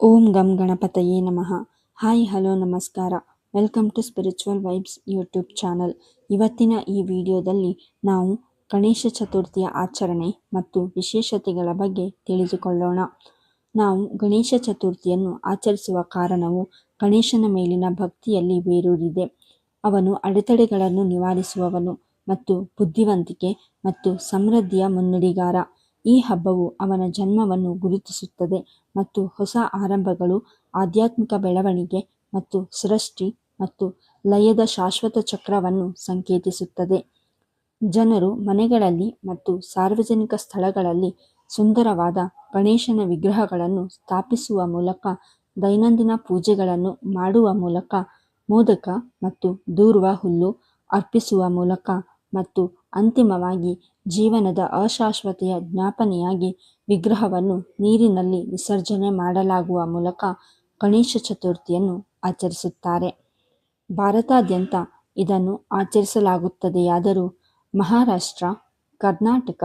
ಓಂ ಗಂ ಗಣಪತಯೇ ನಮಃ. ಹಾಯ್, ಹಲೋ, ನಮಸ್ಕಾರ. Welcome to spiritual vibes YouTube channel. ಇವತ್ತಿನ ಈ ವಿಡಿಯೋದಲ್ಲಿ ನಾವು ಗಣೇಶ ಚತುರ್ಥಿಯ ಆಚರಣೆ ಮತ್ತು ವಿಶೇಷತೆಗಳ ಬಗ್ಗೆ ತಿಳಿದುಕೊಳ್ಳೋಣ. ನಾವು ಗಣೇಶ ಚತುರ್ಥಿಯನ್ನು ಆಚರಿಸುವ ಕಾರಣವು ಗಣೇಶನ ಮೇಲಿನ ಭಕ್ತಿಯಲ್ಲಿ ಬೇರೂರಿದೆ. ಅವನು ಅಡೆತಡೆಗಳನ್ನು ನಿವಾರಿಸುವವನು ಮತ್ತು ಬುದ್ಧಿವಂತಿಕೆ ಮತ್ತು ಸಮೃದ್ಧಿಯ ಮುನ್ನುಡಿಗಾರ. ಈ ಹಬ್ಬವು ಅವನ ಜನ್ಮವನ್ನು ಗುರುತಿಸುತ್ತದೆ ಮತ್ತು ಹೊಸ ಆರಂಭಗಳು, ಆಧ್ಯಾತ್ಮಿಕ ಬೆಳವಣಿಗೆ ಮತ್ತು ಸೃಷ್ಟಿ ಮತ್ತು ಲಯದ ಶಾಶ್ವತ ಚಕ್ರವನ್ನು ಸಂಕೇತಿಸುತ್ತದೆ. ಜನರು ಮನೆಗಳಲ್ಲಿ ಮತ್ತು ಸಾರ್ವಜನಿಕ ಸ್ಥಳಗಳಲ್ಲಿ ಸುಂದರವಾದ ಗಣೇಶನ ವಿಗ್ರಹಗಳನ್ನು ಸ್ಥಾಪಿಸುವ ಮೂಲಕ, ದೈನಂದಿನ ಪೂಜೆಗಳನ್ನು ಮಾಡುವ ಮೂಲಕ, ಮೋದಕ ಮತ್ತು ದೂರ್ವ ಹುಲ್ಲು ಅರ್ಪಿಸುವ ಮೂಲಕ ಮತ್ತು ಅಂತಿಮವಾಗಿ ಜೀವನದ ಅಶಾಶ್ವತೆಯ ಜ್ಞಾಪನೆಯಾಗಿ ವಿಗ್ರಹವನ್ನು ನೀರಿನಲ್ಲಿ ವಿಸರ್ಜನೆ ಮಾಡಲಾಗುವ ಮೂಲಕ ಗಣೇಶ ಚತುರ್ಥಿಯನ್ನು ಆಚರಿಸುತ್ತಾರೆ. ಭಾರತಾದ್ಯಂತ ಇದನ್ನು ಆಚರಿಸಲಾಗುತ್ತದೆಯಾದರೂ ಮಹಾರಾಷ್ಟ್ರ, ಕರ್ನಾಟಕ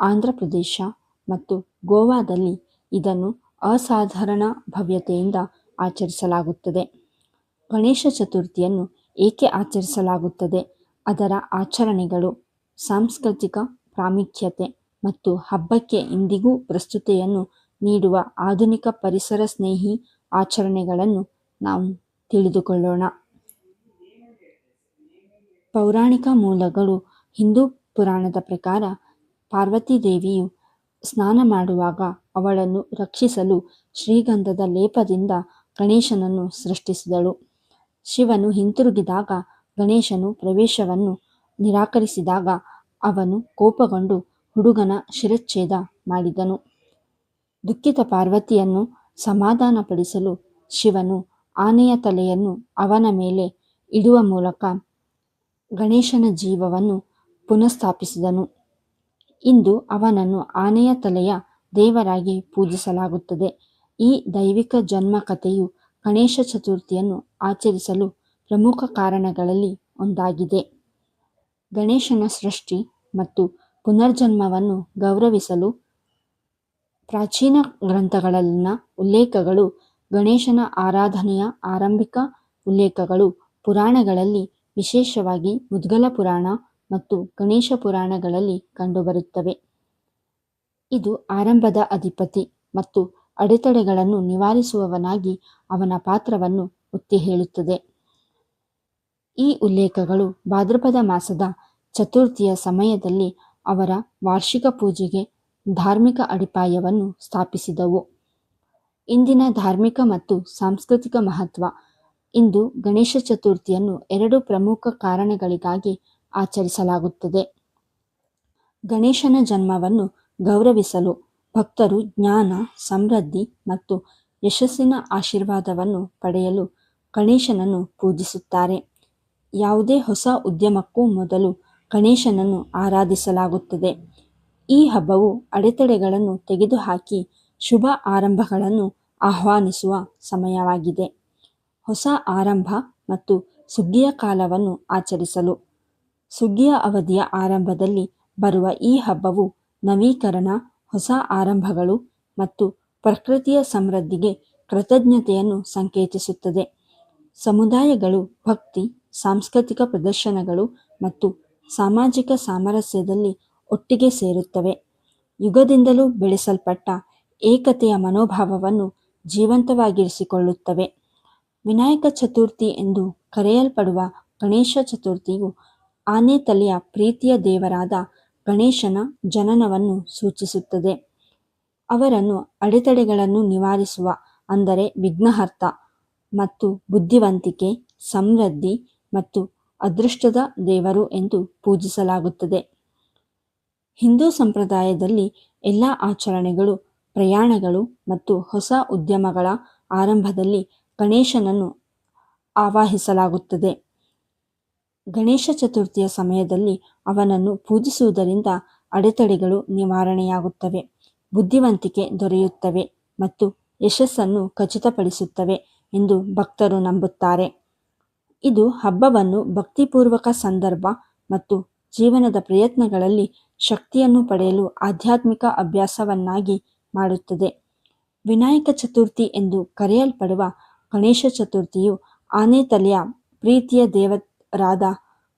ಆಂಧ್ರ ಪ್ರದೇಶ ಮತ್ತು ಗೋವಾದಲ್ಲಿ ಇದನ್ನು ಅಸಾಧಾರಣ ಭವ್ಯತೆಯಿಂದ ಆಚರಿಸಲಾಗುತ್ತದೆ. ಗಣೇಶ ಚತುರ್ಥಿಯನ್ನು ಏಕೆ ಆಚರಿಸಲಾಗುತ್ತದೆ? ಅದರ ಆಚರಣೆಗಳು ಸಾಂಸ್ಕೃತಿಕ ಪ್ರಾಮುಖ್ಯತೆ ಮತ್ತು ಹಬ್ಬಕ್ಕೆ ಇಂದಿಗೂ ಪ್ರಸ್ತುತೆಯನ್ನು ನೀಡುವ ಆಧುನಿಕ ಪರಿಸರ ಸ್ನೇಹಿ ಆಚರಣೆಗಳನ್ನು ನಾವು ತಿಳಿದುಕೊಳ್ಳೋಣ. ಪೌರಾಣಿಕ ಮೂಲಗಳು ಹಿಂದೂ ಪುರಾಣದ ಪ್ರಕಾರ ಪಾರ್ವತಿ ದೇವಿಯು ಸ್ನಾನ ಮಾಡುವಾಗ ಅವಳನ್ನು ರಕ್ಷಿಸಲು ಶ್ರೀಗಂಧದ ಲೇಪದಿಂದ ಗಣೇಶನನ್ನು ಸೃಷ್ಟಿಸಿದಳು. ಶಿವನು ಹಿಂತಿರುಗಿದಾಗ ಗಣೇಶನು ಪ್ರವೇಶವನ್ನು ನಿರಾಕರಿಸಿದಾಗ ಅವನು ಕೋಪಗೊಂಡು ಹುಡುಗನ ಶಿರಚ್ಛೇದ ಮಾಡಿದನು. ದುಃಖಿತ ಪಾರ್ವತಿಯನ್ನು ಸಮಾಧಾನಪಡಿಸಲು ಶಿವನು ಆನೆಯ ತಲೆಯನ್ನು ಅವನ ಮೇಲೆ ಇಡುವ ಮೂಲಕ ಗಣೇಶನ ಜೀವವನ್ನು ಪುನಃಸ್ಥಾಪಿಸಿದನು. ಇಂದು ಅವನನ್ನು ಆನೆಯ ತಲೆಯ ದೇವರಾಗಿ ಪೂಜಿಸಲಾಗುತ್ತದೆ. ಈ ದೈವಿಕ ಜನ್ಮ ಕಥೆಯು ಗಣೇಶ ಚತುರ್ಥಿಯನ್ನು ಆಚರಿಸಲು ಪ್ರಮುಖ ಕಾರಣಗಳಲ್ಲಿ ಒಂದಾಗಿದೆ. ಗಣೇಶನ ಸೃಷ್ಟಿ ಮತ್ತು ಪುನರ್ಜನ್ಮವನ್ನು ಗೌರವಿಸಲು ಪ್ರಾಚೀನ ಗ್ರಂಥಗಳಲ್ಲಿನ ಉಲ್ಲೇಖಗಳು, ಗಣೇಶನ ಆರಾಧನೆಯ ಆರಂಭಿಕ ಉಲ್ಲೇಖಗಳು, ಪುರಾಣಗಳಲ್ಲಿ ವಿಶೇಷವಾಗಿ ಮುದ್ಗಲ ಪುರಾಣ ಮತ್ತು ಗಣೇಶ ಪುರಾಣಗಳಲ್ಲಿ ಕಂಡುಬರುತ್ತವೆ. ಇದು ಆರಂಭದ ಅಧಿಪತಿ ಮತ್ತು ಅಡೆತಡೆಗಳನ್ನು ನಿವಾರಿಸುವವನಾಗಿ ಅವನ ಪಾತ್ರವನ್ನು ಒತ್ತಿ ಹೇಳುತ್ತದೆ. ಈ ಉಲ್ಲೇಖಗಳು ಭಾದ್ರಪದ ಮಾಸದ ಚತುರ್ಥಿಯ ಸಮಯದಲ್ಲಿ ಅವರ ವಾರ್ಷಿಕ ಪೂಜೆಗೆ ಧಾರ್ಮಿಕ ಅಡಿಪಾಯವನ್ನು ಸ್ಥಾಪಿಸಿದವು. ಇಂದಿನ ಧಾರ್ಮಿಕ ಮತ್ತು ಸಾಂಸ್ಕೃತಿಕ ಮಹತ್ವ. ಇಂದು ಗಣೇಶ ಚತುರ್ಥಿಯನ್ನು ಎರಡು ಪ್ರಮುಖ ಕಾರಣಗಳಿಗಾಗಿ ಆಚರಿಸಲಾಗುತ್ತದೆ. ಗಣೇಶನ ಜನ್ಮವನ್ನು ಗೌರವಿಸಲು ಭಕ್ತರು ಜ್ಞಾನ, ಸಮೃದ್ಧಿ ಮತ್ತು ಯಶಸ್ಸಿನ ಆಶೀರ್ವಾದವನ್ನು ಪಡೆಯಲು ಗಣೇಶನನ್ನು ಪೂಜಿಸುತ್ತಾರೆ. ಯಾವುದೇ ಹೊಸ ಉದ್ಯಮಕ್ಕೂ ಮೊದಲು ಗಣೇಶನನ್ನು ಆರಾಧಿಸಲಾಗುತ್ತದೆ. ಈ ಹಬ್ಬವು ಅಡೆತಡೆಗಳನ್ನು ತೆಗೆದುಹಾಕಿ ಶುಭ ಆರಂಭಗಳನ್ನು ಆಹ್ವಾನಿಸುವ ಸಮಯವಾಗಿದೆ. ಹೊಸ ಆರಂಭ ಮತ್ತು ಸುಗ್ಗಿಯ ಕಾಲವನ್ನು ಆಚರಿಸಲು. ಸುಗ್ಗಿಯ ಅವಧಿಯ ಆರಂಭದಲ್ಲಿ ಬರುವ ಈ ಹಬ್ಬವು ನವೀಕರಣ, ಹೊಸ ಆರಂಭಗಳು ಮತ್ತು ಪ್ರಕೃತಿಯ ಸಮೃದ್ಧಿಗೆ ಕೃತಜ್ಞತೆಯನ್ನು ಸಂಕೇತಿಸುತ್ತದೆ. ಸಮುದಾಯಗಳು ಭಕ್ತಿ ಸಾಂಸ್ಕೃತಿಕ ಪ್ರದರ್ಶನಗಳು ಮತ್ತು ಸಾಮಾಜಿಕ ಸಾಮರಸ್ಯದಲ್ಲಿ ಒಟ್ಟಿಗೆ ಸೇರುತ್ತವೆ. ಯುಗದಿಂದಲೂ ಬೆಳೆಸಲ್ಪಟ್ಟ ಏಕತೆಯ ಮನೋಭಾವವನ್ನು ಜೀವಂತವಾಗಿರಿಸಿಕೊಳ್ಳುತ್ತವೆ. ವಿನಾಯಕ ಚತುರ್ಥಿ ಎಂದು ಕರೆಯಲ್ಪಡುವ ಗಣೇಶ ಚತುರ್ಥಿಯು ಆನೆ ತಲೆಯ ಪ್ರೀತಿಯ ದೇವರಾದ ಗಣೇಶನ ಜನನವನ್ನು ಸೂಚಿಸುತ್ತದೆ. ಅವರನ್ನು ಅಡೆತಡೆಗಳನ್ನು ನಿವಾರಿಸುವ ಅಂದರೆ ವಿಘ್ನಹರ್ತ ಮತ್ತು ಬುದ್ಧಿವಂತಿಕೆ, ಸಮೃದ್ಧಿ ಮತ್ತು ಅದೃಷ್ಟದ ದೇವರು ಎಂದು ಪೂಜಿಸಲಾಗುತ್ತದೆ. ಹಿಂದೂ ಸಂಪ್ರದಾಯದಲ್ಲಿ ಎಲ್ಲ ಆಚರಣೆಗಳು, ಪ್ರಯಾಣಗಳು ಮತ್ತು ಹೊಸ ಉದ್ಯಮಗಳ ಆರಂಭದಲ್ಲಿ ಗಣೇಶನನ್ನು ಆವಾಹಿಸಲಾಗುತ್ತದೆ. ಗಣೇಶ ಚತುರ್ಥಿಯ ಸಮಯದಲ್ಲಿ ಅವನನ್ನು ಪೂಜಿಸುವುದರಿಂದ ಅಡೆತಡೆಗಳು ನಿವಾರಣೆಯಾಗುತ್ತವೆ, ಬುದ್ಧಿವಂತಿಕೆ ದೊರೆಯುತ್ತವೆ ಮತ್ತು ಯಶಸ್ಸನ್ನು ಖಚಿತಪಡಿಸುತ್ತವೆ ಎಂದು ಭಕ್ತರು ನಂಬುತ್ತಾರೆ. ಇದು ಹಬ್ಬವನ್ನು ಭಕ್ತಿಪೂರ್ವಕ ಸಂದರ್ಭ ಮತ್ತು ಜೀವನದ ಪ್ರಯತ್ನಗಳಲ್ಲಿ ಶಕ್ತಿಯನ್ನು ಪಡೆಯಲು ಆಧ್ಯಾತ್ಮಿಕ ಅಭ್ಯಾಸವನ್ನಾಗಿ ಮಾಡುತ್ತದೆ. ವಿನಾಯಕ ಚತುರ್ಥಿ ಎಂದು ಕರೆಯಲ್ಪಡುವ ಗಣೇಶ ಚತುರ್ಥಿಯು ಆನೆ ತಲೆಯ ಪ್ರೀತಿಯ ದೇವರಾದ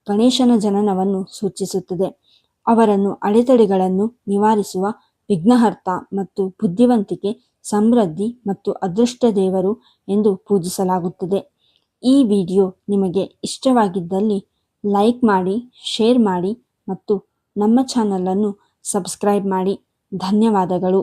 ಗಣೇಶನ ಜನನವನ್ನು ಸೂಚಿಸುತ್ತದೆ. ಅವರನ್ನು ಅಡೆತಡೆಗಳನ್ನು ನಿವಾರಿಸುವ ವಿಘ್ನಹರ್ತ ಮತ್ತು ಬುದ್ಧಿವಂತಿಕೆ, ಸಮೃದ್ಧಿ ಮತ್ತು ಅದೃಷ್ಟ ದೇವರು ಎಂದು ಪೂಜಿಸಲಾಗುತ್ತದೆ. ಈ ವಿಡಿಯೋ ನಿಮಗೆ ಇಷ್ಟವಾಗಿದ್ದಲ್ಲಿ ಲೈಕ್ ಮಾಡಿ ಶೇರ್ ಮಾಡಿ ಮತ್ತು ನಮ್ಮ ಚಾನಲನ್ನು ಸಬ್ಸ್ಕ್ರೈಬ್ ಮಾಡಿ. ಧನ್ಯವಾದಗಳು.